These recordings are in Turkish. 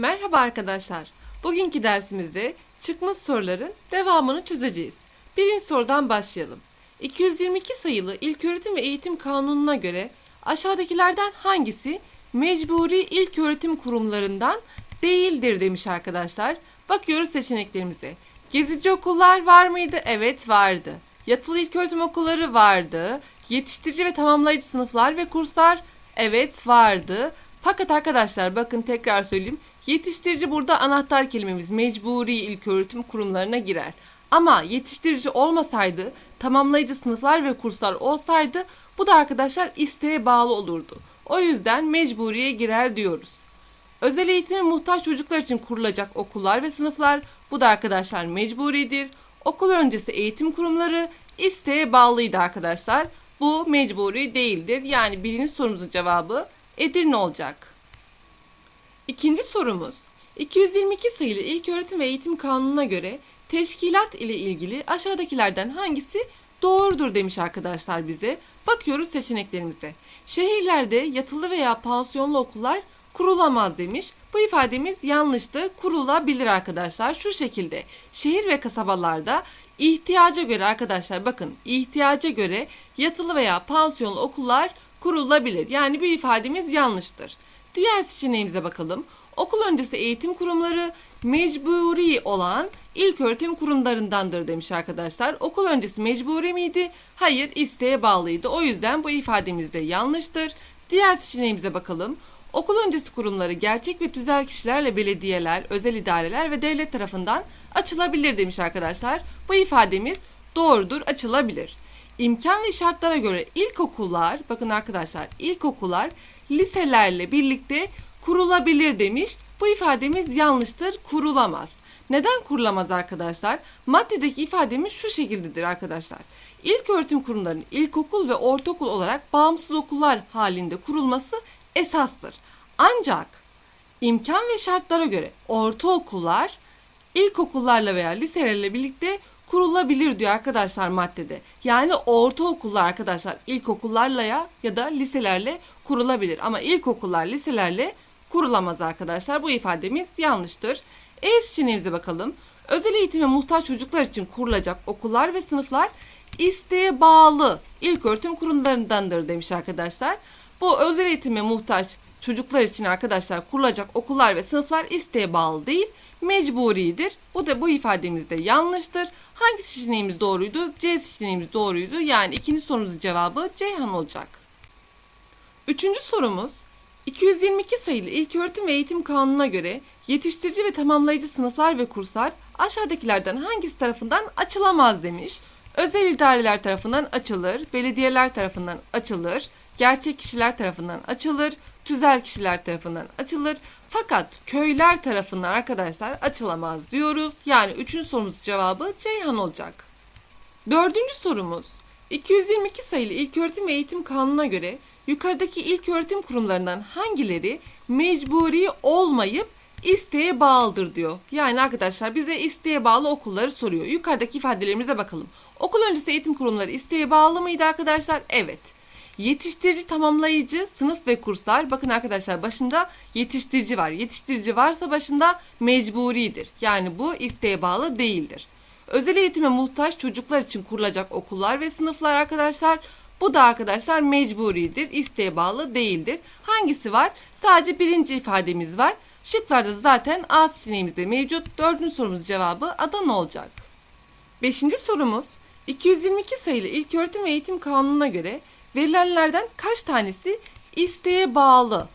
Merhaba arkadaşlar. Bugünkü dersimizde çıkmış soruların devamını çözeceğiz. Birinci sorudan başlayalım. 222 sayılı İlköğretim ve Eğitim Kanunu'na göre aşağıdakilerden hangisi mecburi ilköğretim kurumlarından değildir demiş arkadaşlar. Bakıyoruz seçeneklerimize. Gezici okullar var mıydı? Evet vardı. Yatılı ilköğretim okulları vardı. Yetiştirici ve tamamlayıcı sınıflar ve kurslar evet vardı. Fakat arkadaşlar bakın tekrar söyleyeyim. Yetiştirici burada anahtar kelimemiz mecburi ilköğretim kurumlarına girer. Ama yetiştirici olmasaydı, tamamlayıcı sınıflar ve kurslar olsaydı bu da arkadaşlar isteğe bağlı olurdu. O yüzden mecburiye girer diyoruz. Özel eğitime muhtaç çocuklar için kurulacak okullar ve sınıflar bu da arkadaşlar mecburidir. Okul öncesi eğitim kurumları isteğe bağlıydı arkadaşlar. Bu mecburi değildir. Yani birinci sorumuzun cevabı Edirne olacak. İkinci sorumuz. 222 sayılı İlköğretim ve Eğitim Kanunu'na göre teşkilat ile ilgili aşağıdakilerden hangisi doğrudur demiş arkadaşlar bize. Bakıyoruz seçeneklerimize. Şehirlerde yatılı veya pansiyonlu okullar kurulamaz demiş. Bu ifademiz yanlıştı. Kurulabilir arkadaşlar. Şu şekilde şehir ve kasabalarda ihtiyaca göre arkadaşlar bakın ihtiyaca göre yatılı veya pansiyonlu okullar kurulabilir. Yani bu ifademiz yanlıştır. Diğer seçeneğimize bakalım. Okul öncesi eğitim kurumları mecburi olan ilköğretim kurumlarındandır demiş arkadaşlar. Okul öncesi mecburi miydi? Hayır, isteğe bağlıydı. O yüzden bu ifademiz de yanlıştır. Diğer seçeneğimize bakalım. Okul öncesi kurumları gerçek ve tüzel kişilerle belediyeler, özel idareler ve devlet tarafından açılabilir demiş arkadaşlar. Bu ifademiz doğrudur, açılabilir. İmkan ve şartlara göre ilkokullar, bakın arkadaşlar ilkokullar liselerle birlikte kurulabilir demiş. Bu ifademiz yanlıştır, kurulamaz. Neden kurulamaz arkadaşlar? Maddedeki ifademiz şu şekildedir arkadaşlar. İlk öğretim kurumlarının ilkokul ve ortaokul olarak bağımsız okullar halinde kurulması esastır. Ancak imkan ve şartlara göre ortaokullar ilkokullarla veya liselerle birlikte kurulabilir diyor arkadaşlar maddede. Yani ortaokullar arkadaşlar ilkokullarla ya ya da liselerle kurulabilir. Ama ilkokullar liselerle kurulamaz arkadaşlar. Bu ifademiz yanlıştır. E seçeneğimize bakalım. Özel eğitime muhtaç çocuklar için kurulacak okullar ve sınıflar isteğe bağlı ilköğretim kurumlarındandır demiş arkadaşlar. Bu özel eğitime muhtaç çocuklar için arkadaşlar kurulacak okullar ve sınıflar isteğe bağlı değil, mecburidir. Bu da bu ifademiz de yanlıştır. Hangi seçeneğimiz doğruydu? C seçeneğimiz doğruydu. Yani ikinci sorumuzun cevabı Ceyhan olacak. Üçüncü sorumuz 222 sayılı İlköğretim ve Eğitim Kanunu'na göre yetiştirici ve tamamlayıcı sınıflar ve kurslar aşağıdakilerden hangisi tarafından açılamaz demiş. Özel idareler tarafından açılır, belediyeler tarafından açılır, gerçek kişiler tarafından açılır, tüzel kişiler tarafından açılır. Fakat köyler tarafından arkadaşlar açılamaz diyoruz. Yani üçüncü sorumuz cevabı Ceyhan olacak. Dördüncü sorumuz 222 sayılı İlköğretim ve Eğitim Kanunu'na göre yukarıdaki ilköğretim kurumlarından hangileri mecburi olmayıp isteğe bağlıdır diyor. Yani arkadaşlar bize isteğe bağlı okulları soruyor. Yukarıdaki ifadelerimize bakalım. Okul öncesi eğitim kurumları isteğe bağlı mıydı arkadaşlar? Evet. Yetiştirici tamamlayıcı sınıf ve kurslar. Bakın arkadaşlar başında yetiştirici var. Yetiştirici varsa başında mecburidir. Yani bu isteğe bağlı değildir. Özel eğitime muhtaç çocuklar için kurulacak okullar ve sınıflar arkadaşlar bu da arkadaşlar mecburidir, isteğe bağlı değildir. Hangisi var? Sadece birinci ifademiz var. Şıklarda zaten A seçeneğimizde mevcut. Dördüncü sorumuz cevabı Adana olacak. Beşinci sorumuz 222 sayılı İlköğretim ve Eğitim Kanunu'na göre verilenlerden kaç tanesi isteğe bağlı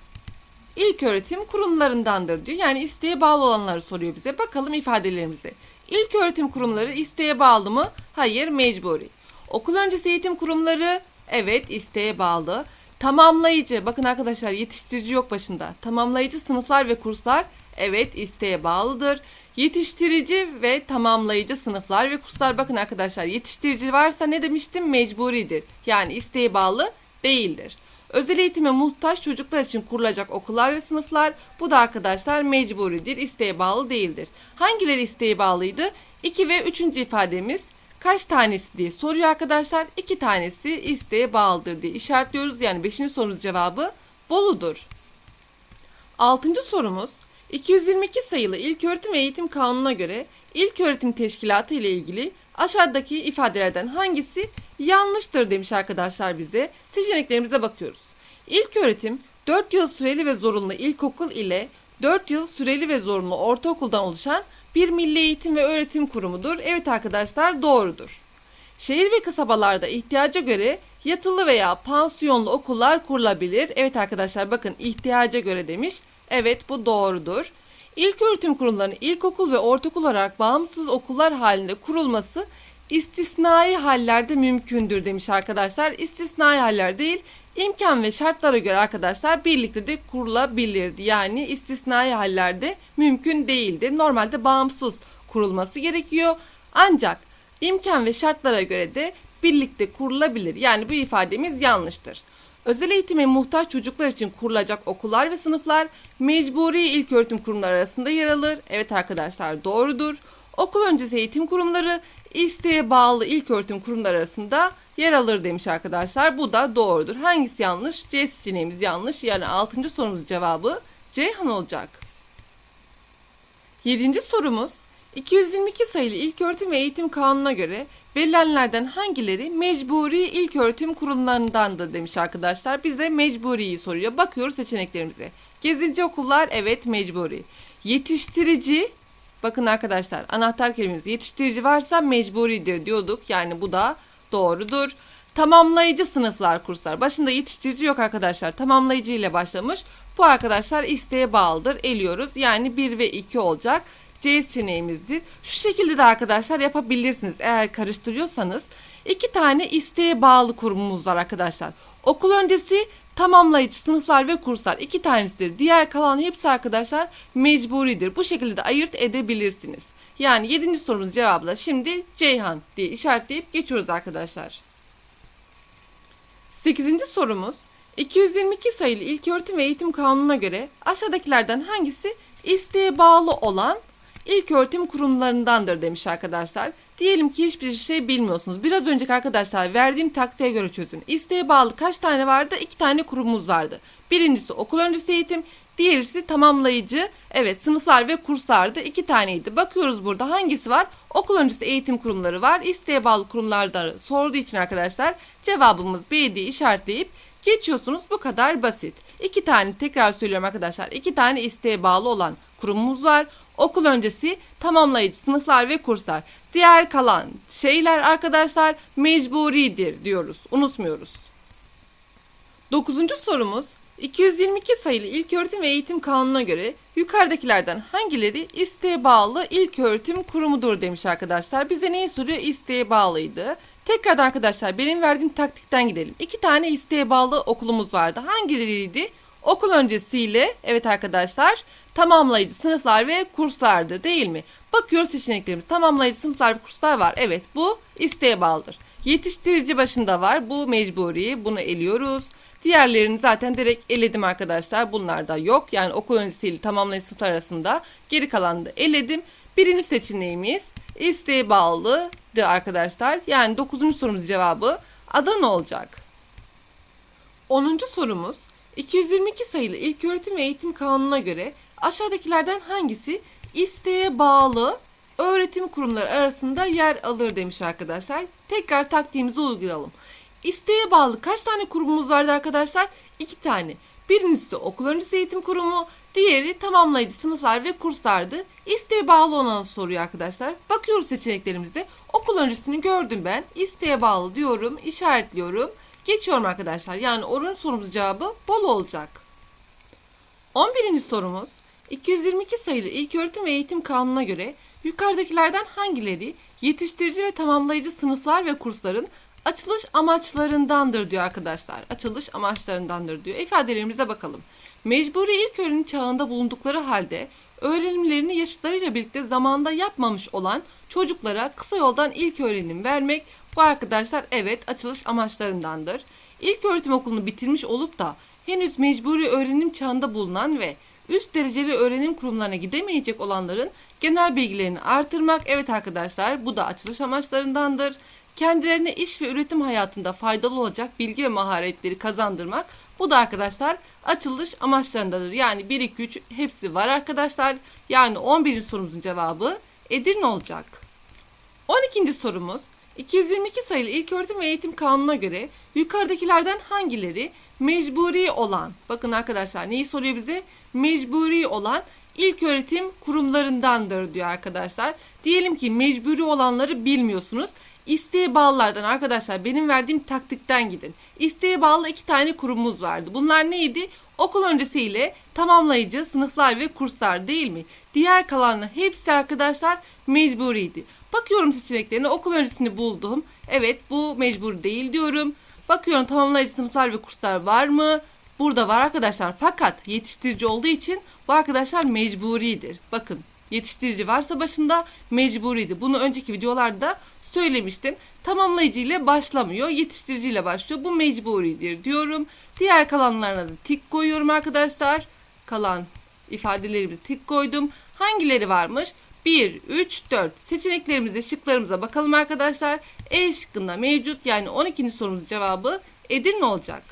İlköğretim kurumlarındandır diyor. Yani isteğe bağlı olanları soruyor bize. Bakalım ifadelerimize. İlköğretim kurumları isteğe bağlı mı? Hayır, mecburi. Okul öncesi eğitim kurumları evet isteğe bağlı. Tamamlayıcı, bakın arkadaşlar yetiştirici yok başında. Tamamlayıcı sınıflar ve kurslar evet isteğe bağlıdır. Yetiştirici ve tamamlayıcı sınıflar ve kurslar bakın arkadaşlar yetiştirici varsa ne demiştim mecburidir. Yani isteğe bağlı değildir. Özel eğitime muhtaç çocuklar için kurulacak okullar ve sınıflar bu da arkadaşlar mecburidir, isteğe bağlı değildir. Hangileri isteğe bağlıydı? 2 ve 3. ifademiz kaç tanesi diye soruyor arkadaşlar. 2 tanesi isteğe bağlıdır diye işaretliyoruz. Yani 5. sorumuz cevabı Bolu'dur. 6. sorumuz 222 sayılı İlköğretim ve Eğitim Kanunu'na göre İlköğretim Teşkilatı ile ilgili aşağıdaki ifadelerden hangisi yanlıştır demiş arkadaşlar bize. Seçeneklerimize bakıyoruz. İlköğretim 4 yıl süreli ve zorunlu ilkokul ile 4 yıl süreli ve zorunlu ortaokuldan oluşan bir milli eğitim ve öğretim kurumudur. Evet arkadaşlar doğrudur. Şehir ve kasabalarda ihtiyaca göre yatılı veya pansiyonlu okullar kurulabilir. Evet arkadaşlar bakın ihtiyaca göre demiş. Evet bu doğrudur. İlköğretim kurumlarının ilkokul ve ortaokul olarak bağımsız okullar halinde kurulması istisnai hallerde mümkündür demiş arkadaşlar. İstisnai haller değil, imkan ve şartlara göre arkadaşlar birlikte de kurulabilirdi. Yani istisnai hallerde mümkün değildir. Normalde bağımsız kurulması gerekiyor. Ancak imkan ve şartlara göre de birlikte kurulabilir. Yani bu ifademiz yanlıştır. Özel eğitime muhtaç çocuklar için kurulacak okullar ve sınıflar mecburi ilköğretim kurumları arasında yer alır. Evet arkadaşlar doğrudur. Okul öncesi eğitim kurumları isteğe bağlı ilköğretim kurumları arasında yer alır demiş arkadaşlar. Bu da doğrudur. Hangisi yanlış? C seçeneğimiz yanlış. Yani 6. sorumuz cevabı Ceyhan olacak. 7. sorumuz 222 sayılı İlköğretim ve Eğitim Kanunu'na göre verilenlerden hangileri mecburi ilköğretim kurumlarındandır demiş arkadaşlar. Bize mecburiyi soruyor. Bakıyoruz seçeneklerimize. Gezici okullar evet mecburi. Yetiştirici bakın arkadaşlar anahtar kelimemiz yetiştirici varsa mecburidir diyorduk. Yani bu da doğrudur. Tamamlayıcı sınıflar kurslar. Başında yetiştirici yok arkadaşlar. Tamamlayıcı ile başlamış. Bu arkadaşlar isteğe bağlıdır. Eliyoruz. Yani 1 ve 2 olacak. C seçeneğimizdir. Şu şekilde de arkadaşlar yapabilirsiniz. Eğer karıştırıyorsanız iki tane isteğe bağlı kurumumuz var arkadaşlar. Okul öncesi tamamlayıcı sınıflar ve kurslar iki tanesidir. Diğer kalan hepsi arkadaşlar mecburidir. Bu şekilde de ayırt edebilirsiniz. Yani 7. sorumuz cevabı şimdi Ceyhan diye işaretleyip geçiyoruz arkadaşlar. 8. sorumuz 222 sayılı İlköğretim ve Eğitim Kanunu'na göre aşağıdakilerden hangisi isteğe bağlı olan ilköğretim kurumlarındandır demiş arkadaşlar. Diyelim ki hiçbir şey bilmiyorsunuz. Biraz önceki arkadaşlar verdiğim taktiğe göre çözün. İsteğe bağlı kaç tane vardı? İki tane kurumumuz vardı. Birincisi okul öncesi eğitim, diğerisi tamamlayıcı. Evet sınıflar ve kurslardı. iki taneydi. Bakıyoruz burada hangisi var? Okul öncesi eğitim kurumları var. İsteğe bağlı kurumlarda sorduğu için arkadaşlar cevabımız B diye işaretleyip geçiyorsunuz. Bu kadar basit. İki tane tekrar söylüyorum arkadaşlar. İki tane isteğe bağlı olan kurumumuz var. Okul öncesi tamamlayıcı sınıflar ve kurslar. Diğer kalan şeyler arkadaşlar mecburidir diyoruz. Unutmuyoruz. Dokuzuncu sorumuz 222 sayılı İlköğretim ve Eğitim Kanunu'na göre yukarıdakilerden hangileri isteğe bağlı ilköğretim kurumudur demiş arkadaşlar. Bize neyi soruyor? İsteğe bağlıydı. Tekrardan arkadaşlar benim verdiğim taktikten gidelim. İki tane isteğe bağlı okulumuz vardı. Hangileriydi? Okul öncesiyle evet arkadaşlar tamamlayıcı sınıflar ve kurslardı değil mi? Bakıyoruz seçeneklerimiz tamamlayıcı sınıflar ve kurslar var. Evet bu isteğe bağlıdır. Yetiştirici başında var bu mecburi bunu eliyoruz. Diğerlerini zaten direkt eledim arkadaşlar. Bunlar da yok. Yani okul öncesiyle tamamlayıcı sınıflar arasında geri kalanı da eledim. Birinci seçeneğimiz isteğe bağlıdı arkadaşlar. Yani 9. sorumuz cevabı Adana olacak. 10. sorumuz 222 sayılı İlköğretim ve Eğitim Kanunu'na göre aşağıdakilerden hangisi isteğe bağlı öğretim kurumları arasında yer alır demiş arkadaşlar. Tekrar taktiğimizi uygulayalım. İsteğe bağlı kaç tane kurumumuz vardı arkadaşlar? İki tane. Birincisi okul öncesi eğitim kurumu, diğeri tamamlayıcı sınıflar ve kurslardı. İsteğe bağlı olanı soruyor arkadaşlar. Bakıyoruz seçeneklerimize. Okul öncesini gördüm ben. İsteğe bağlı diyorum, işaretliyorum. Geçiyorum arkadaşlar. Yani oranın sorumuz cevabı bol olacak. 11. sorumuz 222 sayılı İlköğretim ve Eğitim Kanunu'na göre yukarıdakilerden hangileri yetiştirici ve tamamlayıcı sınıflar ve kursların açılış amaçlarındandır diyor arkadaşlar. Açılış amaçlarındandır diyor. İfadelerimize bakalım. Mecburi ilk öğrenim çağında bulundukları halde öğrenimlerini yaşıtlarıyla birlikte zamanda yapmamış olan çocuklara kısa yoldan ilk öğrenim vermek bu arkadaşlar evet açılış amaçlarındandır. İlk öğretim okulunu bitirmiş olup da henüz mecburi öğrenim çağında bulunan ve üst dereceli öğrenim kurumlarına gidemeyecek olanların genel bilgilerini artırmak evet arkadaşlar bu da açılış amaçlarındandır kendilerine iş ve üretim hayatında faydalı olacak bilgi ve maharetleri kazandırmak Bu da arkadaşlar açılış amaçlarındadır. Yani 1, 2, 3 hepsi var arkadaşlar. Yani 11. sorumuzun cevabı Edirne olacak. 12. sorumuz 222 sayılı İlköğretim ve Eğitim Kanunu'na göre yukarıdakilerden hangileri mecburi olan, bakın arkadaşlar neyi soruyor bize? Mecburi olan ilköğretim kurumlarındandır diyor arkadaşlar. Diyelim ki mecburi olanları bilmiyorsunuz. İsteğe bağlılardan arkadaşlar benim verdiğim taktikten gidin. İsteğe bağlı iki tane kurumumuz vardı. Bunlar neydi? Okul öncesi ile tamamlayıcı sınıflar ve kurslar değil mi? Diğer kalanlar hepsi arkadaşlar mecburiydi. Bakıyorum seçeneklerine okul öncesini buldum. Evet bu mecbur değil diyorum. Bakıyorum tamamlayıcı sınıflar ve kurslar var mı? Burada var arkadaşlar fakat yetiştirici olduğu için bu arkadaşlar mecburidir. Bakın yetiştirici varsa başında mecburiydi. Bunu önceki videolarda söylemiştim. Tamamlayıcı ile başlamıyor, yetiştirici ile başlıyor. Bu mecburidir diyorum. Diğer kalanlarına da tik koyuyorum arkadaşlar. Kalan ifadelerimizi tik koydum. Hangileri varmış? 1, 3, 4 seçeneklerimize, şıklarımıza bakalım arkadaşlar. E şıkkında mevcut yani 12. sorumuzun cevabı Edirne olacak.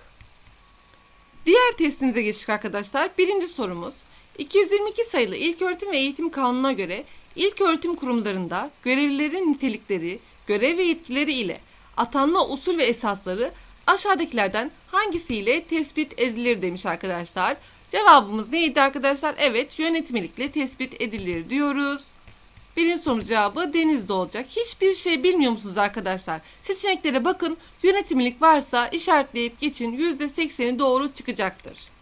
Diğer testimize geçtik arkadaşlar. Birinci sorumuz. 222 sayılı İlköğretim ve Eğitim Kanunu'na göre ilköğretim kurumlarında görevlilerin nitelikleri, görev ve yetkileri ile atanma usul ve esasları aşağıdakilerden hangisiyle tespit edilir demiş arkadaşlar. Cevabımız neydi arkadaşlar? Evet yönetmelikle tespit edilir diyoruz. Birinci sorumuz cevabı denizde olacak. Hiçbir şey bilmiyor musunuz arkadaşlar? Seçeneklere bakın. Yönetmelik varsa işaretleyip geçin. %80'i doğru çıkacaktır.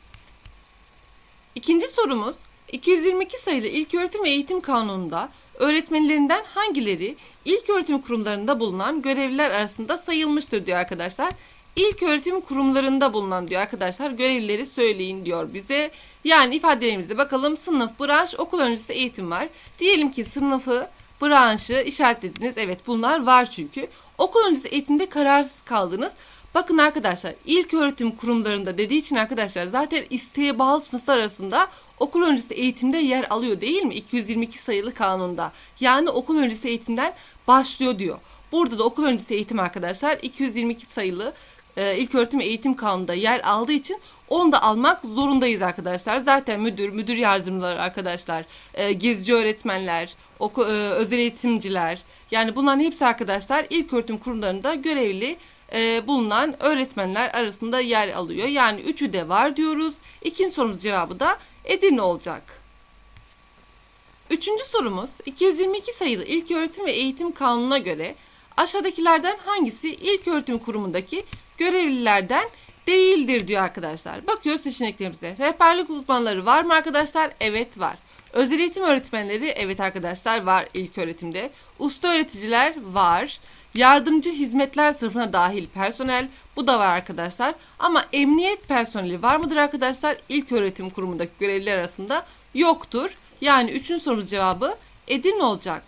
İkinci sorumuz 222 sayılı İlköğretim ve Eğitim Kanunu'nda öğretmenlerinden hangileri ilköğretim kurumlarında bulunan görevliler arasında sayılmıştır diyor arkadaşlar. İlköğretim kurumlarında bulunan diyor arkadaşlar görevlileri söyleyin diyor bize. Yani ifadelerimizde bakalım sınıf, branş, okul öncesi eğitim var. Diyelim ki sınıfı, branşı işaretlediniz. Evet bunlar var çünkü. Okul öncesi eğitimde kararsız kaldınız. Bakın arkadaşlar ilk öğretim kurumlarında dediği için arkadaşlar zaten isteğe bağlı sınıflar arasında okul öncesi eğitimde yer alıyor değil mi? 222 sayılı kanunda. Yani okul öncesi eğitimden başlıyor diyor. Burada da okul öncesi eğitim arkadaşlar 222 sayılı e, ilk öğretim eğitim kanununda yer aldığı için onu da almak zorundayız arkadaşlar. Zaten müdür, müdür yardımcıları arkadaşlar, e, gezici öğretmenler, oku, e, özel eğitimciler yani bunların hepsi arkadaşlar ilk öğretim kurumlarında görevli e, bulunan öğretmenler arasında yer alıyor. Yani üçü de var diyoruz. İkinci sorumuz cevabı da Edirne olacak. Üçüncü sorumuz 222 sayılı İlköğretim ve Eğitim Kanunu'na göre aşağıdakilerden hangisi ilköğretim kurumundaki görevlilerden değildir diyor arkadaşlar. Bakıyoruz seçeneklerimize. Rehberlik uzmanları var mı arkadaşlar? Evet var. Özel eğitim öğretmenleri evet arkadaşlar var ilk öğretimde. Usta öğreticiler var. Yardımcı hizmetler sınıfına dahil personel bu da var arkadaşlar. Ama emniyet personeli var mıdır arkadaşlar? İlk öğretim kurumundaki görevliler arasında yoktur. Yani üçüncü sorumuz cevabı Edirne olacak.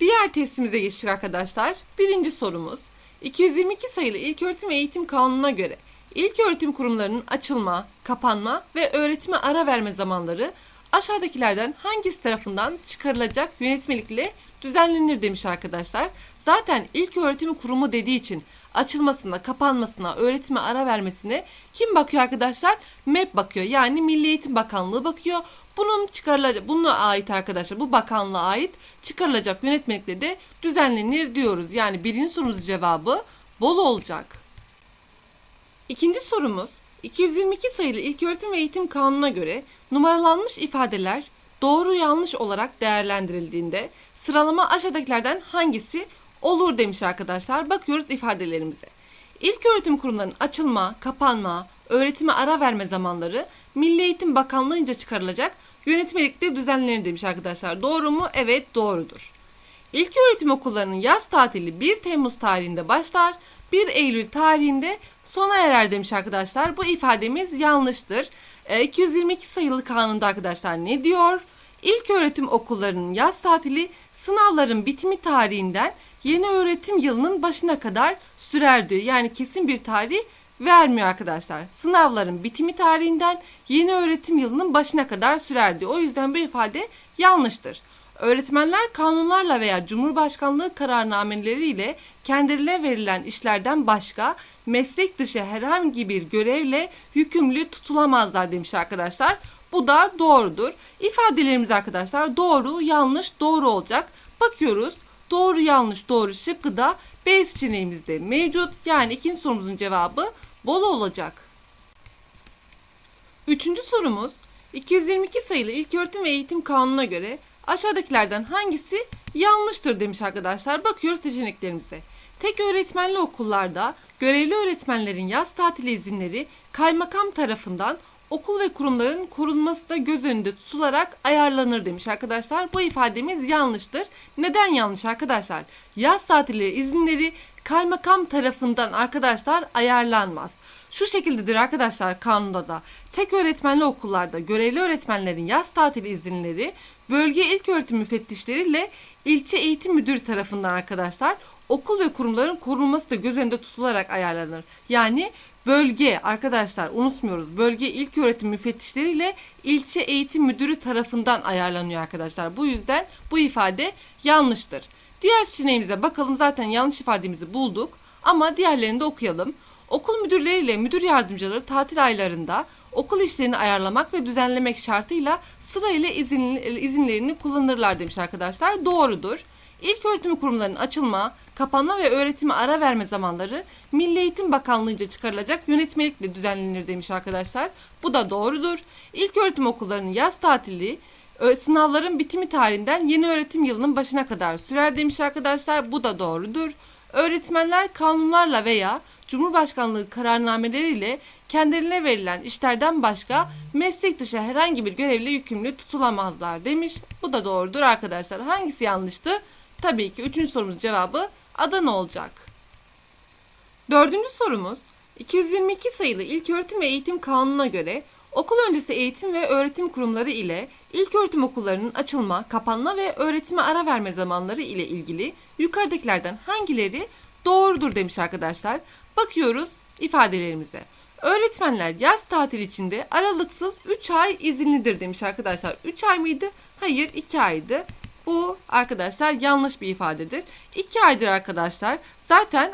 Diğer testimize geçtik arkadaşlar. Birinci sorumuz. 222 sayılı İlköğretim Eğitim Kanunu'na göre ilköğretim kurumlarının açılma, kapanma ve öğretime ara verme zamanları aşağıdakilerden hangisi tarafından çıkarılacak yönetmelikle düzenlenir demiş arkadaşlar. Zaten ilk öğretim kurumu dediği için açılmasına, kapanmasına, öğretime ara vermesine kim bakıyor arkadaşlar? MEP bakıyor. Yani Milli Eğitim Bakanlığı bakıyor. Bunun çıkarılacak, buna ait arkadaşlar, bu bakanlığa ait çıkarılacak yönetmelikle de düzenlenir diyoruz. Yani birinci sorumuz cevabı bol olacak. İkinci sorumuz 222 sayılı İlköğretim ve Eğitim Kanunu'na göre numaralanmış ifadeler doğru yanlış olarak değerlendirildiğinde sıralama aşağıdakilerden hangisi olur demiş arkadaşlar. Bakıyoruz ifadelerimize. İlköğretim kurumlarının açılma, kapanma, öğretime ara verme zamanları Milli Eğitim Bakanlığı'nca çıkarılacak yönetmelikte düzenlenir demiş arkadaşlar. Doğru mu? Evet doğrudur. İlköğretim okullarının yaz tatili 1 Temmuz tarihinde başlar, 1 Eylül tarihinde sona erer demiş arkadaşlar. Bu ifademiz yanlıştır. E, 222 sayılı kanunda arkadaşlar ne diyor? İlköğretim okullarının yaz tatili sınavların bitimi tarihinden yeni öğretim yılının başına kadar sürer diyor. Yani kesin bir tarih vermiyor arkadaşlar. Sınavların bitimi tarihinden yeni öğretim yılının başına kadar sürer diyor. O yüzden bu ifade yanlıştır. Öğretmenler kanunlarla veya Cumhurbaşkanlığı kararnameleriyle kendilerine verilen işlerden başka meslek dışı herhangi bir görevle yükümlü tutulamazlar demiş arkadaşlar. Bu da doğrudur. İfadelerimiz arkadaşlar doğru, yanlış, doğru olacak. Bakıyoruz. Doğru, yanlış, doğru şıkkı da B seçeneğimizde mevcut. Yani ikinci sorumuzun cevabı bol olacak. Üçüncü sorumuz 222 sayılı İlköğretim ve Eğitim Kanunu'na göre aşağıdakilerden hangisi yanlıştır demiş arkadaşlar. Bakıyoruz seçeneklerimize. Tek öğretmenli okullarda görevli öğretmenlerin yaz tatili izinleri kaymakam tarafından okul ve kurumların korunması da göz önünde tutularak ayarlanır demiş arkadaşlar. Bu ifademiz yanlıştır. Neden yanlış arkadaşlar? Yaz tatili izinleri kaymakam tarafından arkadaşlar ayarlanmaz. Şu şekildedir arkadaşlar kanunda da. Tek öğretmenli okullarda görevli öğretmenlerin yaz tatili izinleri bölge ilköğretim müfettişleriyle ilçe eğitim müdürü tarafından arkadaşlar okul ve kurumların korunması da göz önünde tutularak ayarlanır. Yani bölge arkadaşlar unutmuyoruz. Bölge ilköğretim müfettişleriyle ilçe eğitim müdürü tarafından ayarlanıyor arkadaşlar. Bu yüzden bu ifade yanlıştır. Diğer seçeneğimize bakalım zaten yanlış ifademizi bulduk ama diğerlerini de okuyalım. Okul müdürleriyle müdür yardımcıları tatil aylarında okul işlerini ayarlamak ve düzenlemek şartıyla sırayla izin, izinlerini kullanırlar demiş arkadaşlar. Doğrudur. İlk öğretim kurumlarının açılma, kapanma ve öğretime ara verme zamanları Milli Eğitim Bakanlığı'nca çıkarılacak yönetmelikle düzenlenir demiş arkadaşlar. Bu da doğrudur. İlk öğretim okullarının yaz tatili sınavların bitimi tarihinden yeni öğretim yılının başına kadar sürer demiş arkadaşlar. Bu da doğrudur. Öğretmenler kanunlarla veya Cumhurbaşkanlığı kararnameleriyle kendilerine verilen işlerden başka meslek dışı herhangi bir görevle yükümlü tutulamazlar demiş. Bu da doğrudur arkadaşlar. Hangisi yanlıştı? Tabii ki üçüncü sorumuz cevabı Adana olacak. Dördüncü sorumuz 222 sayılı İlköğretim ve Eğitim Kanunu'na göre okul öncesi eğitim ve öğretim kurumları ile ilköğretim okullarının açılma, kapanma ve öğretime ara verme zamanları ile ilgili yukarıdakilerden hangileri doğrudur demiş arkadaşlar. Bakıyoruz ifadelerimize. Öğretmenler yaz tatili içinde aralıksız 3 ay izinlidir demiş arkadaşlar. 3 ay mıydı? Hayır 2 aydı. Bu arkadaşlar yanlış bir ifadedir. 2 aydır arkadaşlar. Zaten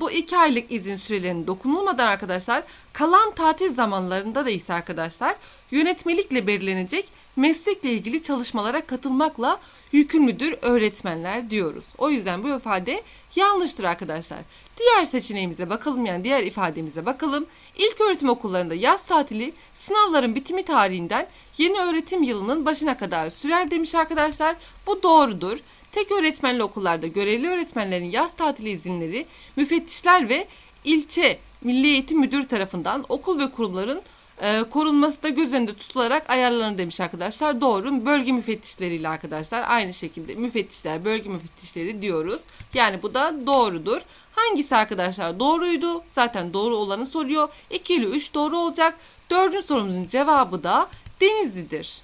bu 2 aylık izin sürelerinin dokunulmadan arkadaşlar kalan tatil zamanlarında da ise arkadaşlar yönetmelikle belirlenecek meslekle ilgili çalışmalara katılmakla yükümlüdür öğretmenler diyoruz. O yüzden bu ifade yanlıştır arkadaşlar. Diğer seçeneğimize bakalım yani diğer ifademize bakalım. İlk öğretim okullarında yaz tatili sınavların bitimi tarihinden yeni öğretim yılının başına kadar sürer demiş arkadaşlar. Bu doğrudur. Tek öğretmenli okullarda görevli öğretmenlerin yaz tatili izinleri müfettişler ve ilçe Milli Eğitim Müdürü tarafından okul ve kurumların e, korunması da göz önünde tutularak ayarlanır demiş arkadaşlar. Doğru. Bölge müfettişleriyle arkadaşlar aynı şekilde müfettişler, bölge müfettişleri diyoruz. Yani bu da doğrudur. Hangisi arkadaşlar doğruydu? Zaten doğru olanı soruyor. 2 ile 3 doğru olacak. Dördüncü sorumuzun cevabı da Denizli'dir.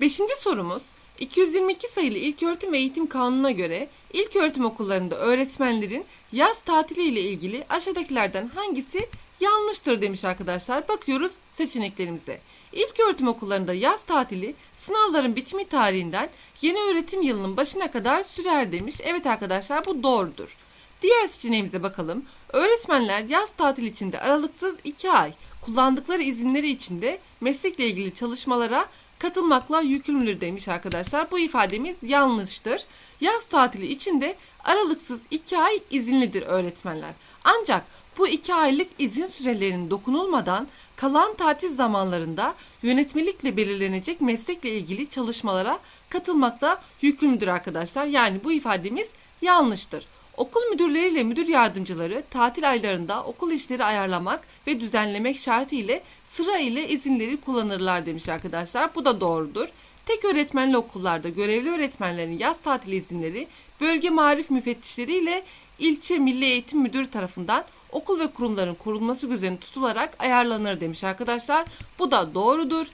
Beşinci sorumuz 222 sayılı İlköğretim ve Eğitim Kanunu'na göre ilköğretim okullarında öğretmenlerin yaz tatili ile ilgili aşağıdakilerden hangisi yanlıştır demiş arkadaşlar. Bakıyoruz seçeneklerimize. İlköğretim okullarında yaz tatili sınavların bitimi tarihinden yeni öğretim yılının başına kadar sürer demiş. Evet arkadaşlar bu doğrudur. Diğer seçeneğimize bakalım. Öğretmenler yaz tatili içinde aralıksız 2 ay kullandıkları izinleri içinde meslekle ilgili çalışmalara katılmakla yükümlüdür demiş arkadaşlar. Bu ifademiz yanlıştır. Yaz tatili içinde aralıksız 2 ay izinlidir öğretmenler. Ancak bu 2 aylık izin sürelerinin dokunulmadan kalan tatil zamanlarında yönetmelikle belirlenecek meslekle ilgili çalışmalara katılmakla yükümlüdür arkadaşlar. Yani bu ifademiz yanlıştır. Okul müdürleriyle müdür yardımcıları tatil aylarında okul işleri ayarlamak ve düzenlemek şartı ile sıra ile izinleri kullanırlar demiş arkadaşlar. Bu da doğrudur. Tek öğretmenli okullarda görevli öğretmenlerin yaz tatili izinleri bölge marif müfettişleri ile ilçe milli eğitim müdürü tarafından okul ve kurumların korunması göz tutularak ayarlanır demiş arkadaşlar. Bu da doğrudur.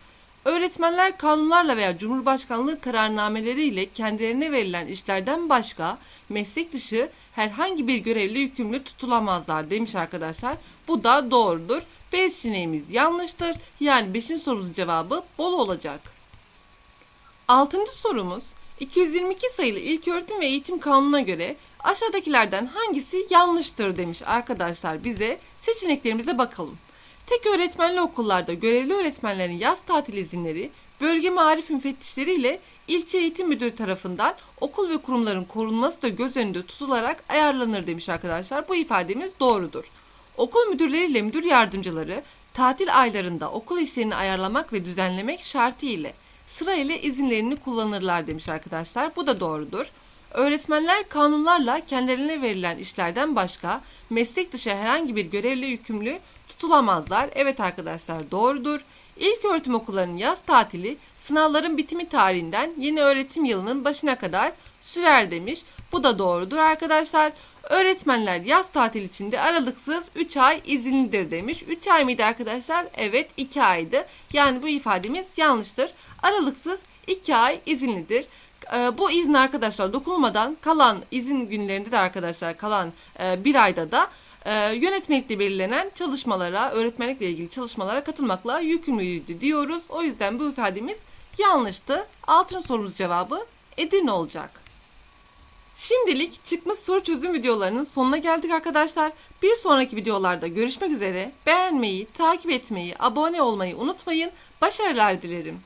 Öğretmenler kanunlarla veya Cumhurbaşkanlığı kararnameleriyle kendilerine verilen işlerden başka meslek dışı herhangi bir görevle yükümlü tutulamazlar demiş arkadaşlar. Bu da doğrudur. B seçeneğimiz yanlıştır. Yani 5. sorumuzun cevabı bol olacak. Altıncı sorumuz 222 sayılı İlköğretim ve Eğitim Kanunu'na göre aşağıdakilerden hangisi yanlıştır demiş arkadaşlar bize. Seçeneklerimize bakalım. Tek öğretmenli okullarda görevli öğretmenlerin yaz tatil izinleri bölge marif müfettişleri ile ilçe eğitim müdürü tarafından okul ve kurumların korunması da göz önünde tutularak ayarlanır demiş arkadaşlar. Bu ifademiz doğrudur. Okul müdürleri ile müdür yardımcıları tatil aylarında okul işlerini ayarlamak ve düzenlemek şartı ile izinlerini kullanırlar demiş arkadaşlar. Bu da doğrudur. Öğretmenler kanunlarla kendilerine verilen işlerden başka meslek dışı herhangi bir görevle yükümlü tutulamazlar. Evet arkadaşlar doğrudur. İlk öğretim okullarının yaz tatili sınavların bitimi tarihinden yeni öğretim yılının başına kadar sürer demiş. Bu da doğrudur arkadaşlar. Öğretmenler yaz tatil içinde aralıksız 3 ay izinlidir demiş. 3 ay mıydı arkadaşlar? Evet 2 aydı. Yani bu ifademiz yanlıştır. Aralıksız 2 ay izinlidir. Ee, Bu izin arkadaşlar dokunulmadan kalan izin günlerinde de arkadaşlar kalan e, bir ayda da e, yönetmelikle belirlenen çalışmalara, öğretmenlikle ilgili çalışmalara katılmakla yükümlüydü diyoruz. O yüzden bu ifademiz yanlıştı. Altın sorumuz cevabı Edirne olacak. Şimdilik çıkmış soru çözüm videolarının sonuna geldik arkadaşlar. Bir sonraki videolarda görüşmek üzere. Beğenmeyi, takip etmeyi, abone olmayı unutmayın. Başarılar dilerim.